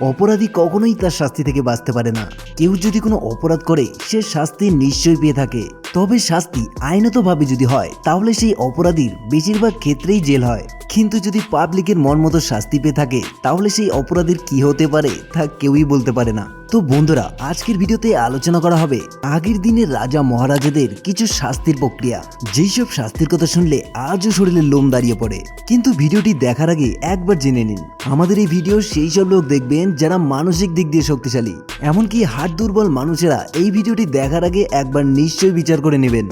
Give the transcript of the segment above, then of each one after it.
অপরাধী কখনোই তার শাস্তি থেকে বাঁচতে পারে না। কেউ যদি কোনো অপরাধ করে, সে শাস্তি নিশ্চয়ই পেয়ে থাকে। তবে শাস্তি আইনতভাবে যদি হয়, তাহলে সেই অপরাধীর বেশিরভাগ ক্ষেত্রেই জেল হয়। কিন্তু যদি পাবলিকের মন মতো শাস্তি পেয়ে থাকে, তাহলে সেই অপরাধীর কি হতে পারে তা কেউই বলতে পারে না। তো বন্ধুরা, আজকের ভিডিওতে আলোচনা করা হবে আগের দিনের রাজা মহারাজাদের কিছু শাস্তির প্রক্রিয়া। যেই সব শাস্তির কথা শুনলে আজও শরীরে লোম দাঁড়িয়ে পড়ে। কিন্তু ভিডিওটি দেখার আগে একবার জেনে নিন, আমাদের এই ভিডিও সেই সব লোক দেখবেন যারা মানসিক দিক দিয়ে শক্তিশালী। এমনকি হাট দুর্বল মানুষেরা এই ভিডিওটি দেখার আগে একবার নিশ্চয়ই বিচার করে নেবেন।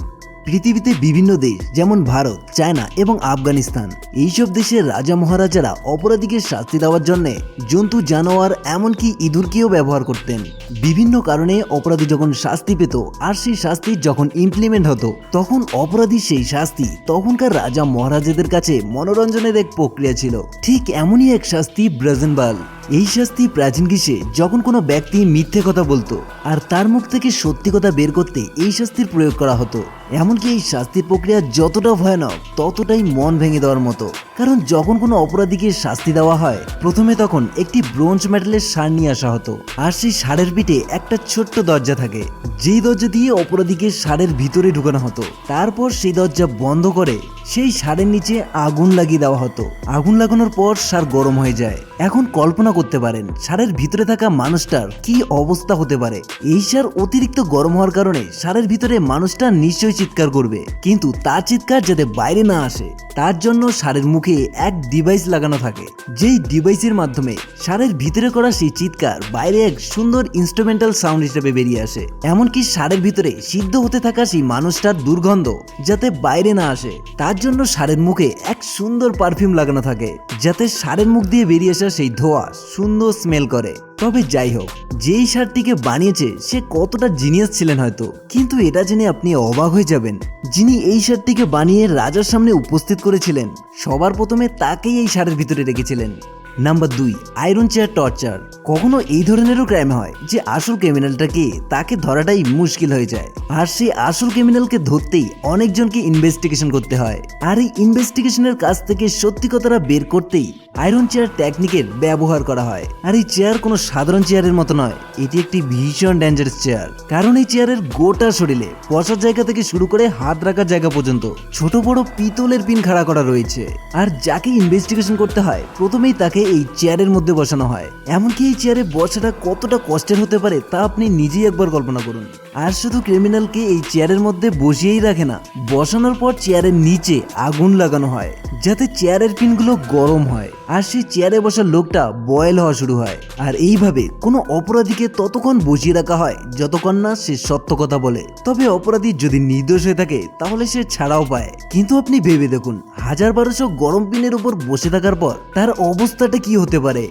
পৃথিবীতে বিভিন্ন দেশ, যেমন ভারত, চায়না এবং আফগানিস্তান। এইসব দেশের রাজা মহারাজারা অপরাধীকে শাস্তি দেওয়ার জন্য জন্তু, জানোয়ার, এমনকি ইঁদুরকেও ব্যবহার করতেন। বিভিন্ন কারণে অপরাধী যখন শাস্তি পেত, আর সেই শাস্তি যখন ইমপ্লিমেন্ট হতো, তখন অপরাধী সেই শাস্তি তখনকার রাজা মহারাজাদের কাছে মনোরঞ্জনের এক প্রক্রিয়া ছিল। ঠিক এমনই এক শাস্তি ব্রাজেনবাল। এই শাস্তি প্রাচীন গ্রীষে যখন কোনো ব্যক্তি মিথ্যে কথা বলতো, আর তার মুখ থেকে সত্যি কথা বের করতে এই শাস্তির প্রয়োগ করা হতো। এমনকি এই শাস্তির প্রক্রিয়া যতটা ভয়ানক, ততটাই মন ভেঙে দেওয়ার মতো। কারণ যখন কোনো অপরাধীকে শাস্তি দেওয়া হয়, প্রথমে তখন একটি ব্রোঞ্জ মেটালের সার নিয়ে আসা হতো, আর সেই সারের পিঠে একটা ছোট্ট দরজা থাকে। যেই দরজা দিয়ে অপরাধীকে সারের ভিতরে ঢুকানো হতো, তারপর সেই দরজা বন্ধ করে সেই সারের নিচে আগুন লাগিয়ে দেওয়া হতো। আগুন লাগানোর পর সার গরম হয়ে যায়। এখন কল্পনা করতে পারেন, সারের ভিতরে থাকা মানুষটার কি অবস্থা হতে পারে? এই সার অতিরিক্ত গরম হওয়ার কারণে সারের ভিতরে মানুষটা নিশ্চয়ই চিৎকার করবে। কিন্তু তার চিৎকার যাতে বাইরে না আসে, তার জন্য সারের মুখে এক ডিভাইস লাগানো থাকে। যেই ডিভাইসের মাধ্যমে সারের ভিতরে করা সেই চিৎকার বাইরে এক সুন্দর ইনস্ট্রুমেন্টাল সাউন্ড হিসেবে বেরিয়ে আসে। এমনকি সারের ভিতরে সিদ্ধ হতে থাকা সেই মানুষটার দুর্গন্ধ যাতে বাইরে না আসে, তার জন্য সারের মুখে এক সুন্দর পারফিউম লাগানো থাকে, যাতে সারের মুখ দিয়ে বেরিয়ে আসা সেই ধোয়া সুন্দর স্মেল করে। তবে যাই হোক, যেই সারটিকে বানিয়েছে, সে কতটা জিনিয়াস ছিলেন হয়তো। কিন্তু এটা জেনে আপনি অবাক হয়ে যাবেন, যিনি এই সারটিকে বানিয়ে রাজার সামনে উপস্থিত করেছিলেন। সবার প্রথমে তাকেই এই সারের ভিতরে রেখেছিলেন। নাম্বার দুই আয়রন চেয়ার টর্চার কখনো এই ধরনেরও ক্রাইম হয় যে আসল ক্রিমিনালটাকে তাকে ধরাটাই মুশকিল হয়ে যায়। আর সেই আসল ক্রিমিনালকে ধরতেই অনেকজনকে ইনভেস্টিগেশন করতে হয়। আর এই ইনভেস্টিগেশনের কাছ থেকে সত্যি কথাটা বের করতেই আয়রন চেয়ার টেকনিকের ব্যবহার করা হয়। আর এই চেয়ার কোনো সাধারণ চেয়ারের মতো নয়, এটি একটি ভীষণ ডেঞ্জারাস চেয়ার কারণ এই চেয়ারের গোটা শরীরে বসার জায়গা থেকে শুরু করে হাত রাখার জায়গা পর্যন্ত ছোট বড় পিতলের পিন খাড়া করা রয়েছে। আর যাকে ইনভেস্টিগেশন করতে হয়, প্রথমেই তাকে এই চেয়ারের মধ্যে বসানো হয়। এমনকি এই চেয়ারে বসাটা কতটা কষ্টের হতে পারে তা আপনি নিজেই একবার কল্পনা করুন। আর শুধু ক্রিমিনালকে এই চেয়ারের মধ্যে বসিয়েই রাখে না, বসানোর পর চেয়ারের নিচে আগুন লাগানো হয়, যাতে চেয়ারের পিনগুলো গরম হয়। আর সেই চেয়ারে বসার লোকটা বয়েল হওয়া শুরু হয়। আর এইভাবে কোনো অপরাধীকে ততক্ষণ বসিয়ে রাখা হয়, যতক্ষণ না সে সত্য কথা বলে। তবে অপরাধী যদি নির্দোষ হয়ে থাকে, তাহলে সে ছাড়াও পায়। কিন্তু আপনি ভেবে দেখুন, হাজার বারোশো গরম পিনের উপর বসে থাকার পর তার অবস্থাটা কি হতে পারে?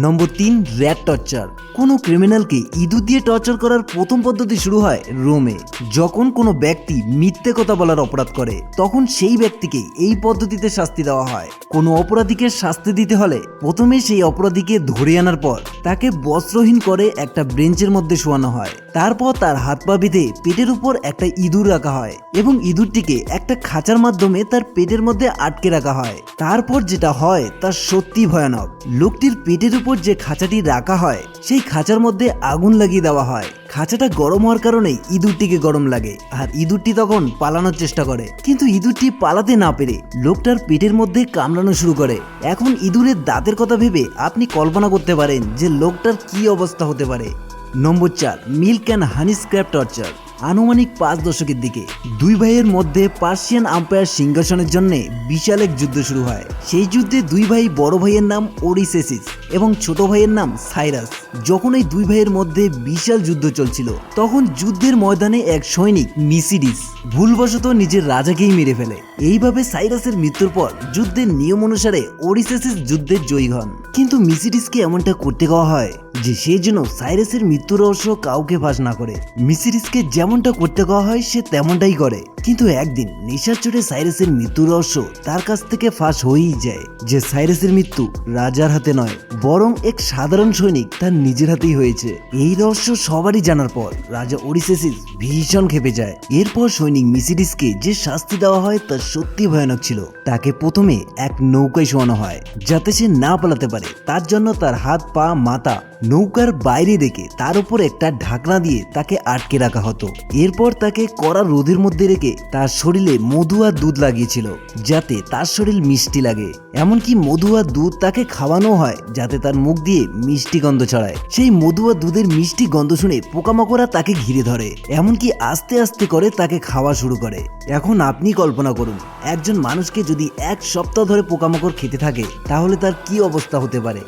নম্বর তিন র্যাট টর্চার কোনো ক্রিমিনালকে ইঁদুর দিয়ে টর্চার করার প্রথম পদ্ধতি শুরু হয় রোমে। যখন কোনো ব্যক্তি মিথ্যে কথা বলার অপরাধ করে, তখন সেই ব্যক্তিকে এই পদ্ধতিতে শাস্তি দেওয়া হয়। কোনো অপরাধীকে শাস্তি দিতে হলে প্রথমে সেই অপরাধীকে ধরে আনার পর তাকে বস্ত্রহীন করে একটা ব্রেঞ্চের মধ্যে শোয়ানো হয়। তারপর তার হাত পা বেঁধে পেটের উপর একটা ইঁদুর রাখা হয় এবং ইঁদুরটিকে একটা খাঁচার মাধ্যমে তার পেটের মধ্যে আটকে রাখা হয়। তারপর যেটা হয়, তা সত্যি ভয়ানক। লোকটির পেটের উপর যে খাঁচাটি রাখা হয়, সেই খাঁচার মধ্যে আগুন লাগিয়ে দেওয়া হয়। খাঁচাটা গরম হওয়ার কারণে ইঁদুরটিকে গরম লাগে আর ইঁদুরটি তখন পালানোর চেষ্টা করে। কিন্তু ইঁদুরটি পালাতে না পেরে লোকটার পেটের মধ্যে কামড়ানো শুরু করে। এখন ইঁদুরের দাঁতের কথা ভেবে আপনি কল্পনা করতে পারেন যে লোকটার কি অবস্থা হতে পারে। নম্বর চার, milk and honey scrap torture. আনুমানিক পাঁচ দশকের দিকে, দুই ভাইয়ের মধ্যে পার্সিয়ান আম্পায়ার সিংহাসনের জন্য বিশাল এক যুদ্ধ শুরু হয়। সেই যুদ্ধে দুই ভাই বড় ভাইয়ের নাম ওরিসেসিস এবং ছোট ভাইয়ের নাম সাইরাস। যখন এই দুই ভাইয়ের মধ্যে বিশাল যুদ্ধ চলছিল, তখন যুদ্ধের ময়দানে এক সৈনিক মিসিডিস ভুলবশত নিজের রাজাকেই মেরে ফেলে। এইভাবে সাইরাসের মৃত্যুর পর যুদ্ধের নিয়ম অনুসারে ওরিসেসিস যুদ্ধে জয়ী হন। কিন্তু মিসিডিসকে এমনটা করতে দেওয়া হয় যে সে যেন সাইরাসের মৃত্যু রহস্য কাউকে ফাঁস না করে। মিসিডিসকে যেমনটা করতে দেওয়া হয়, সে তেমনটাই করে। কিন্তু একদিন নেশার চোটে সাইরাসের মৃত্যু রহস্য তার কাছ থেকে ফাঁস হয়েই যায়, যে সাইরাসের মৃত্যু রাজার হাতে নয়, বরং এক সাধারণ সৈনিক তার নিজের হাতেই হয়েছে। এই রহস্য সবারই জানার পর রাজা ওরিসেসিস ভীষণ খেপে যায়। এরপর সৈনিক মিসিডিসকে যে শাস্তি দেওয়া হয় তা সত্যি ভয়ানক ছিল। তাকে প্রথমে এক নৌকায় শোয়ানো হয়, যাতে সে না পালাতে পারে। তার জন্য তার হাত, পা, মাথা নৌকার বাইরে রেখে তার উপর একটা ঢাকনা দিয়ে তাকে আটকে রাখা হতো। এরপর তাকে কড়া রোদের মধ্যে রেখে তার শরীরে মধু আর দুধ লাগিয়েছিল, যাতে তার শরীর মিষ্টি লাগে। এমনকি মধু আর দুধ তাকে খাওয়ানো হয়, যাতে তার মুখ দিয়ে মিষ্টি গন্ধ ছড়ায়। সেই মধু আর দুধের মিষ্টি গন্ধ শুনে পোকামাকড়া তাকে ঘিরে ধরে, এমনকি আস্তে আস্তে করে তাকে খাওয়া শুরু করে। এখন আপনি কল্পনা করুন, একজন মানুষকে যদি এক সপ্তাহ ধরে পোকামাকড় খেতে থাকে, তাহলে তার কি অবস্থা হতে পারে?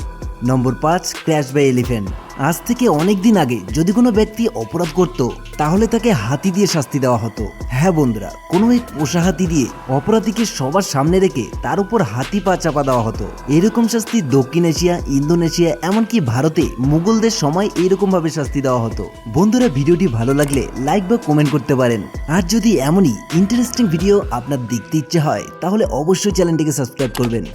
নম্বর পাঁচ ক্র্যাশ বাই এলিফেন্ট আজ থেকে অনেক দিন আগে যদি কোনো ব্যক্তি অপরাধ করত, তাহলে তাকে হাতি দিয়ে শাস্তি দেওয়া হতো। হ্যাঁ বন্ধুরা, কোনো এক পোষা হাতি দিয়ে অপরাধীকে সবার সামনে রেখে তার উপর হাতি পা চাপা দেওয়া হতো। এরকম শাস্তি দক্ষিণ এশিয়া, ইন্দোনেশিয়া, এমনকি ভারতে মুঘলদের সময় এরকম ভাবে শাস্তি দেওয়া হতো। বন্ধুরা, ভিডিওটি ভালো লাগলে লাইক বা কমেন্ট করতে পারেন। আর যদি এমনই ইন্টারেস্টিং ভিডিও আপনার দেখতে ইচ্ছে হয়, তাহলে অবশ্যই চ্যানেলটিকে সাবস্ক্রাইব করবেন।